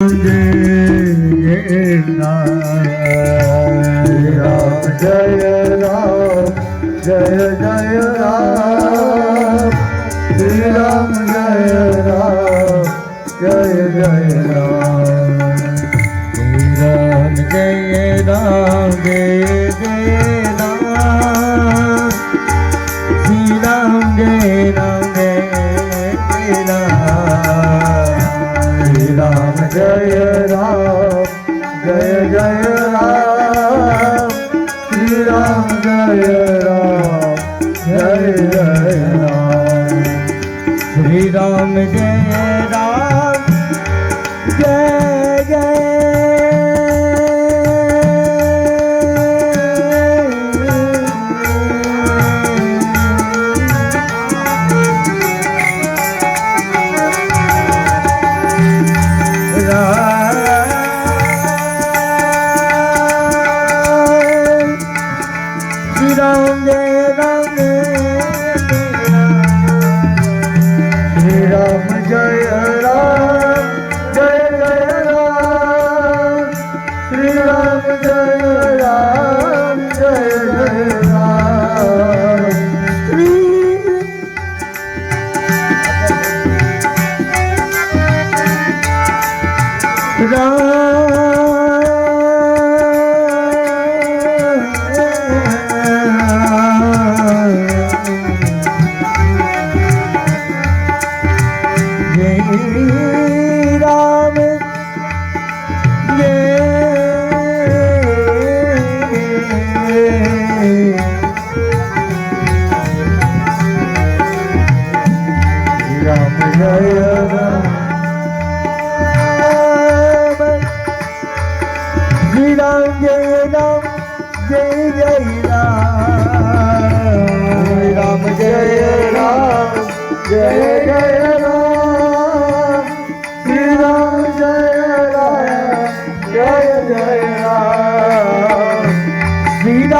Jai Jai Ram, Jai Jai Ram, Jai Jai Ram, Jai Jai Ram. Jaya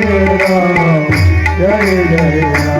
Jai Jai Ram. Jai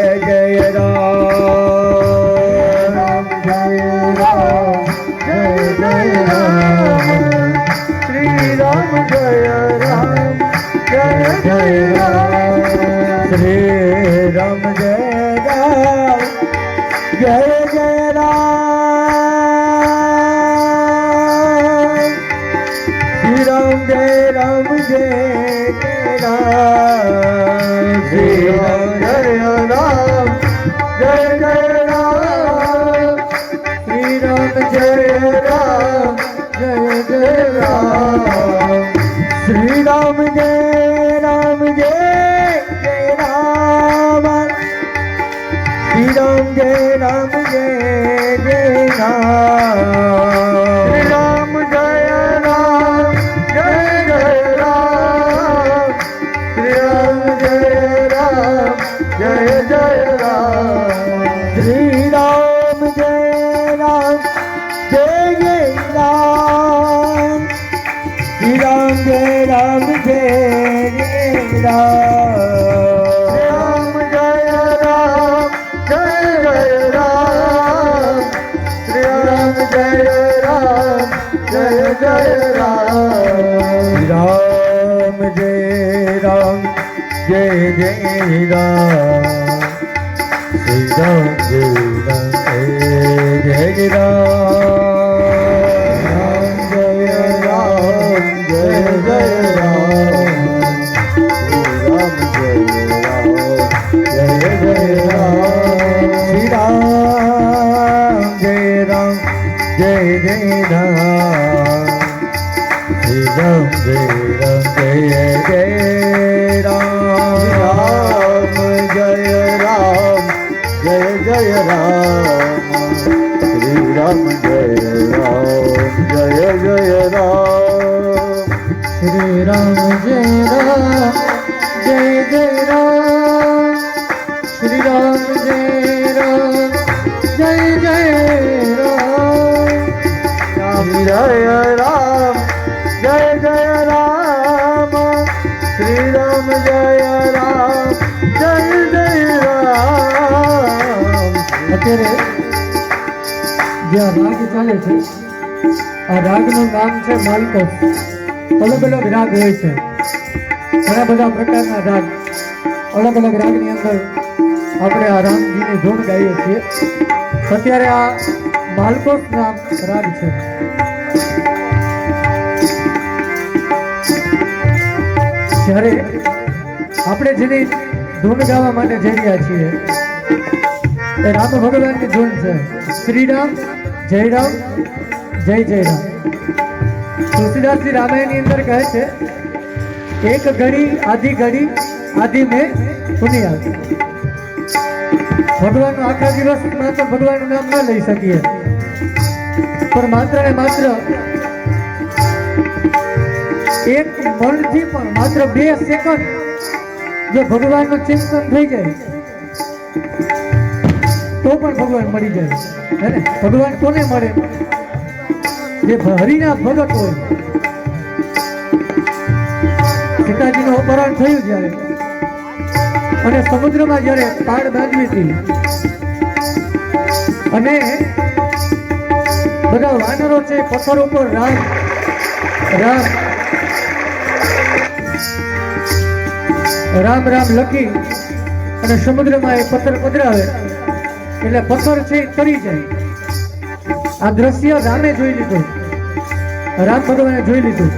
Tchau. જય રામ, જય જય રામ શ્રી રામ જય રામ, જય જય રામ. અત્યારે જે રાગ ચાલે છે, આ રાગનું નામ છે માલકો અલગ અલગ રાગ હોય છે. ઘણા બધા પ્રકારના રાગ. અલગ અલગ રાગની અંદર આપણે આ રામજીની ધૂન ગાઈએ છીએ. અત્યારે આ માલકોસ નામ રાગ છે. જ્યારે આપણે જેની ધૂન ગાવા માટે જઈ રહ્યા છીએ, એ રામ ભગવાનની ધૂન છે. શ્રી જય રામ જય જય રામ તુલસીદાસજી રામાયણની અંદર કહે છે, એક ઘડી, આધી ઘડી, આધી મેં પુનિયા ભગવાનનો આખા દિવસ માત્ર ભગવાનનું નામ ના લઈ શકીએ. પણ માત્ર ને માત્ર એક પળથી પણ માત્ર બે સેકન્ડ જો ભગવાનનું ચિંતન થઈ જાય, તો પણ ભગવાન મળી જાય. હે ને? ભગવાન કોને મળે જે હરિના ભગત હોય. સીતાજીનું અપહરણ થયું જ્યારે. અને સમુદ્રમાં જ્યારે પાડ બાંધવી હતી, અને બધા વાનરો છે, પથ્થર ઉપર રામ રામ રામ રામ લખી અને સમુદ્રમાં એ પથ્થર પધરાવે, એટલે પથ્થર છે તરી જાય. આ દ્રશ્ય રામે જોઈ લીધું. રામ ભગવાને જોઈ લીધું.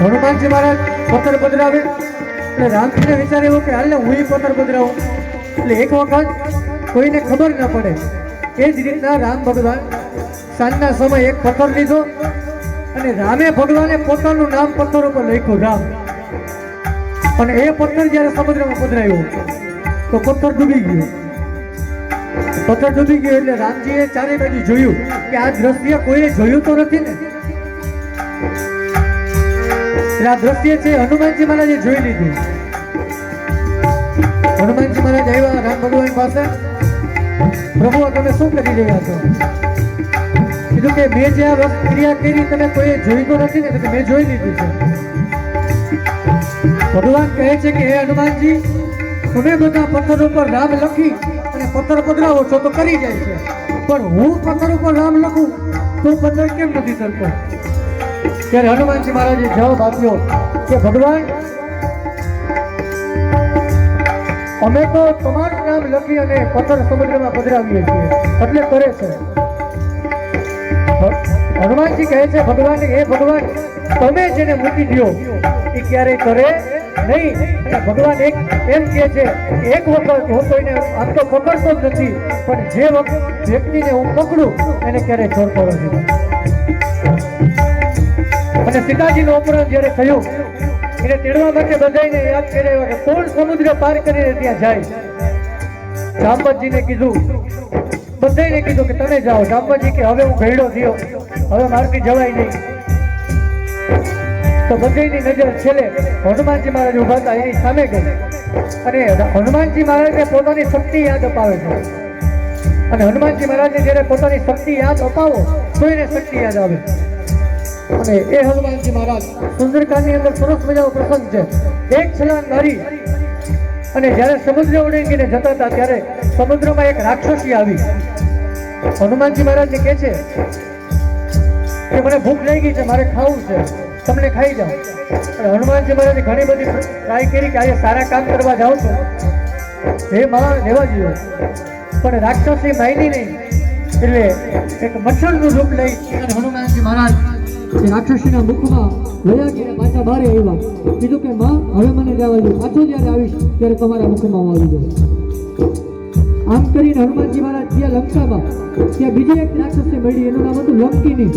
હનુમાનજી મહારાજ પથ્થર પધરાવે, એટલે રામજીને વિચાર એવો કે હાલને હું પથ્થર પધરાવું. એટલે એક વખત કોઈને ખબર ન પડે. એ જ રીતના રામ ભગવાન સાંજના સમય એક પથ્થર લીધો અને રામે ભગવાને પોતાનું નામ પથ્થર ઉપર લખ્યું, રામ. અને એ પથ્થર જ્યારે સમુદ્રમાં પધરાયો, તો પથ્થર ડૂબી ગયો. પથ્થર ડૂબી ગયો એટલે રામજીએ ચારે બાજુ જોયું કે આ દ્રશ્ય કોઈએ જોયું તો નથી ને? આ દ્રશ્ય છે હનુમાનજી મહારાજે જોઈ લીધું. હનુમાનજી મહારાજ આવ્યા રામ ભગવાન પાસે. પ્રભુ તમે શું કરી રહ્યા છો? કીધું કે મેં જે આ ક્રિયા કરી તમે કોઈ જોઈ તો નથી ને કે મેં જોઈ લીધું છે. ભગવાન કહે છે કે, હે હનુમાનજી, તમે બધા પથ્થર ઉપર નામ લખી અને પથ્થર પધરાવો છો તો કરી જાય છે. પણ હું પથ્થર ઉપર નામ લખું તો પથ્થર કેમ નથી કરતો ત્યારે હનુમાનજી મહારાજે જવાબ આપ્યો કે, ભગવાન, અમે તો તમારું નામ લખી અને પથ્થર સમુદ્રમાં પધરાવીએ છીએ. એટલે કરે છે. હનુમાનજી કહે છે, ભગવાન, હે ભગવાન, તમે જેને મૂકી દો એ ક્યારેય કરે નહીં. ભગવાન એક એમ કહે છે એક વખત હું કોઈને આમ તો પકડતો જ નથી, પણ જે વખત વ્યક્તિને હું પકડું, એને ક્યારેય છોડતો નથી. અને સીતાજીનું અપહરણ જ્યારે થયું, એને તેડવા માટે બધાને યાદ કરાવ્યા કે કોણ સમુદ્ર પાર કરીને ત્યાં જાય? જાંબતજીને કીધું બધાને કીધું કે તમે જાઓ. જાંબતજી કે, હવે હું ઘરડો થયો. હવે મારથી જવાય નહીં. તો બધાની નજર છેલ્લે હનુમાનજી મહારાજ ઊભા હતા, એની સામે ગઈ. અને હનુમાનજી મહારાજને પોતાની શક્તિ યાદ અપાવે છે. અને હનુમાનજી મહારાજને જ્યારે પોતાની શક્તિ યાદ અપાવો, તો એને શક્તિ યાદ આવે અને એ હનુમાનજી મહારાજ સુંદરકાંડની અંદર સરસ મજાનો પ્રસંગ છે. એક છલાંગ મારી અને જ્યારે સમુદ્ર ઓળંગીને જતા હતા, ત્યારે સમુદ્રમાં એક રાક્ષસી આવી. હનુમાનજી મહારાજને કહે છે કે મને ભૂખ લાગી છે, મારે ખાવું છે. તમને ખાઈ જાઓ. અને હનુમાનજી મહારાજે ઘણી બધી ટ્રાય કરી કે આજે સારા કામ કરવા જાઉં છું. હે માં લેવા જોઈએ પણ રાક્ષસી માયની નહીં. એટલે એક મચ્છરનું રૂપ લઈ અને હનુમાનજી મહારાજ એ રાક્ષસીના મુખમાં લયા ગઈને પાછા બહાર આવ્યા. કીધું કે, માં, હવે મને જવા દો. પાછો જ્યારે આવીશ, ત્યારે તમારા મુખમાં આવી જઈશ. આમ કરીને હનુમાનજી મહારાજ ગયા લંકામાં, ત્યાં બીજી એક રાક્ષસને મળી, એનું નામ હતું લંકીની.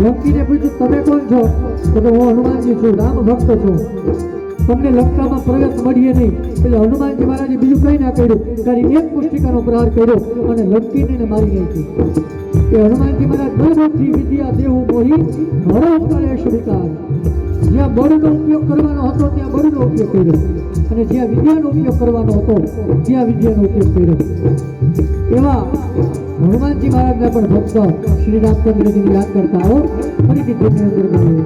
લંકીને પૂછ્યું, તમે કોણ છો? તો કે, હું હનુમાનજી છું, રામ ભક્ત છું. તમને લંકામાં પ્રવેશ મળીએ નહીં. એટલે હનુમાનજી મહારાજે બીજું કંઈ ના કર્યું. ત્યારે એક પુસ્તિકાનો પ્રહાર કર્યો અને લંકીને મારી નાખી. એ હનુમાનજી મહારાજ બળથી વિદ્યા દેવું મોહી હરો કરે શ્રીકાર જ્યાં બળનો ઉપયોગ કરવાનો હતો, ત્યાં બળનો ઉપયોગ કર્યો. અને જ્યાં વિદ્યાનો ઉપયોગ કરવાનો હતો, ત્યાં વિદ્યાનો ઉપયોગ કર્યો એવા હનુમાનજી મહારાજના પણ ભક્ત શ્રી રામચંદ્રજીને યાદ કરતા આવો, ફરીથી ધૂમની અંદર ગાઈએ.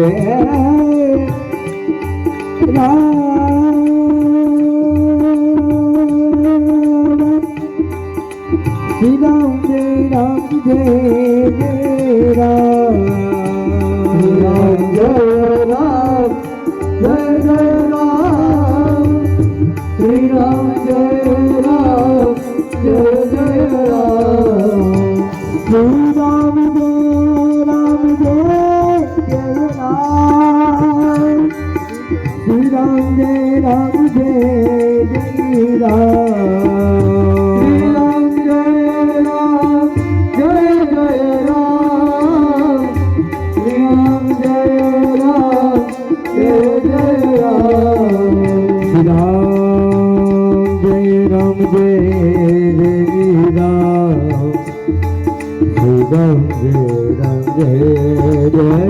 ver Ram Jai Ram Jai Jai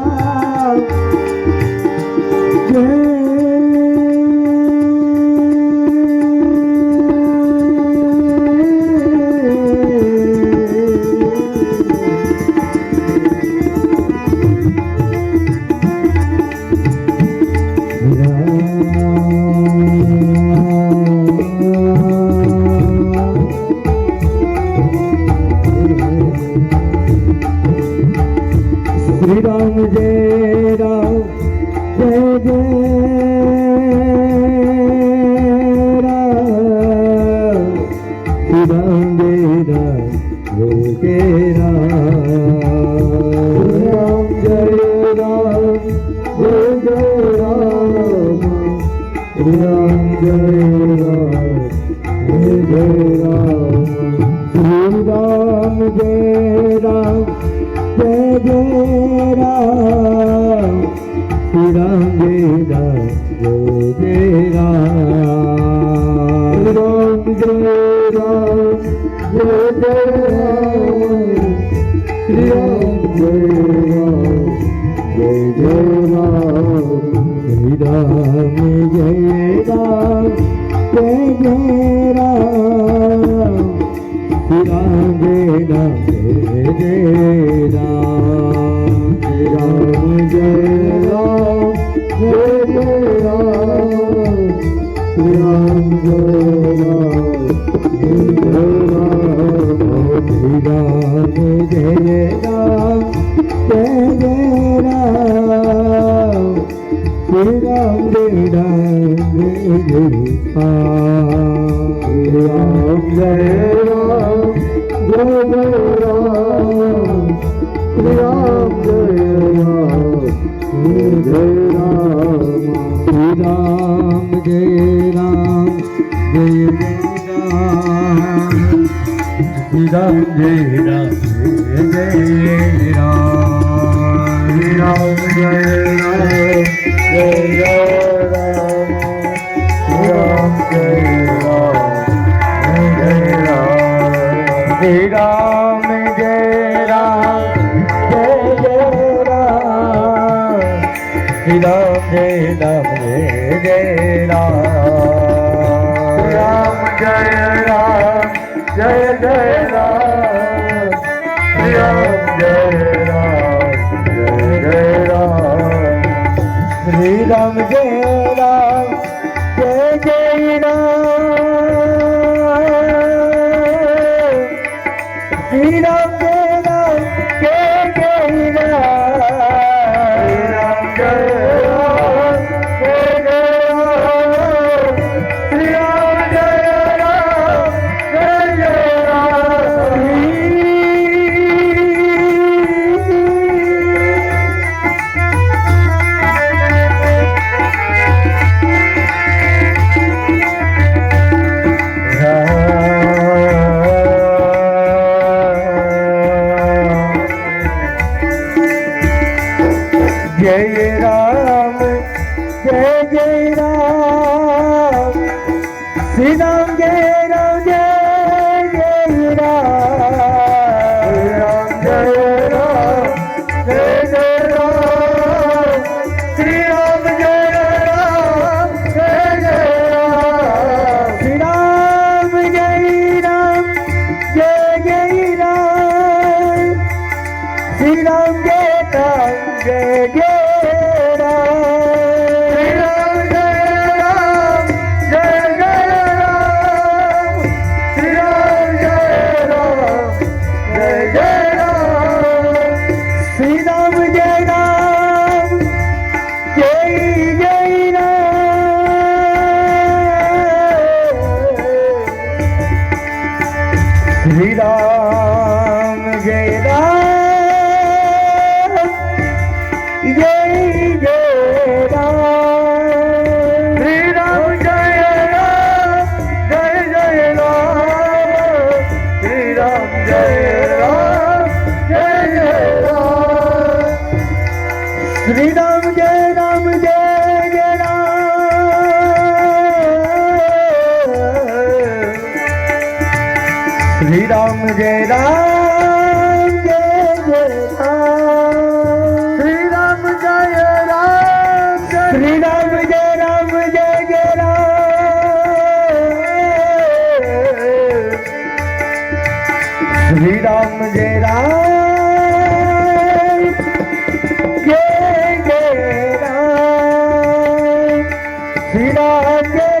বুকে Jai Ram Jai Ram सीना के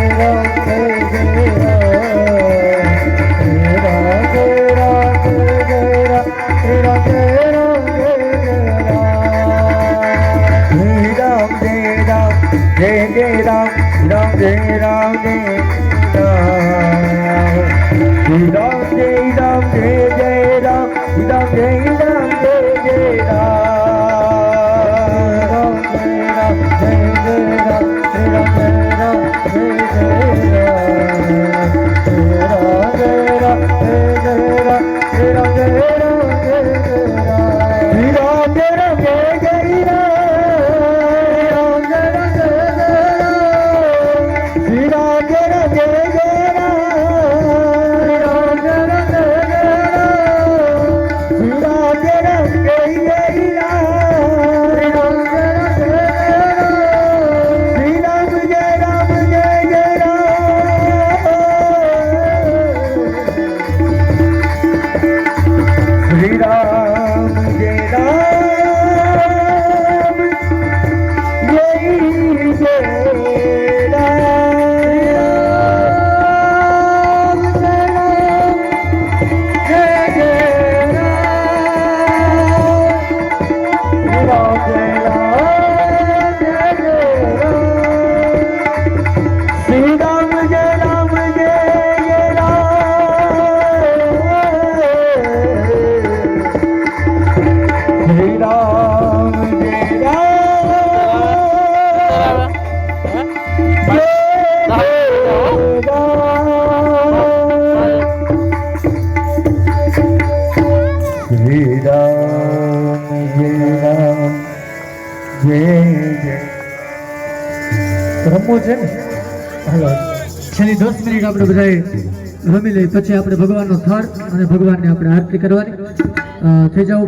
રમવું છે ને? છેલ્લી દસ મિનિટ આપણે બધાએ રમી લઈ પછી આપણે ભગવાન નો સ્થળ અને ભગવાન ને આપણે આરતી કરવાની. થઈ જાવ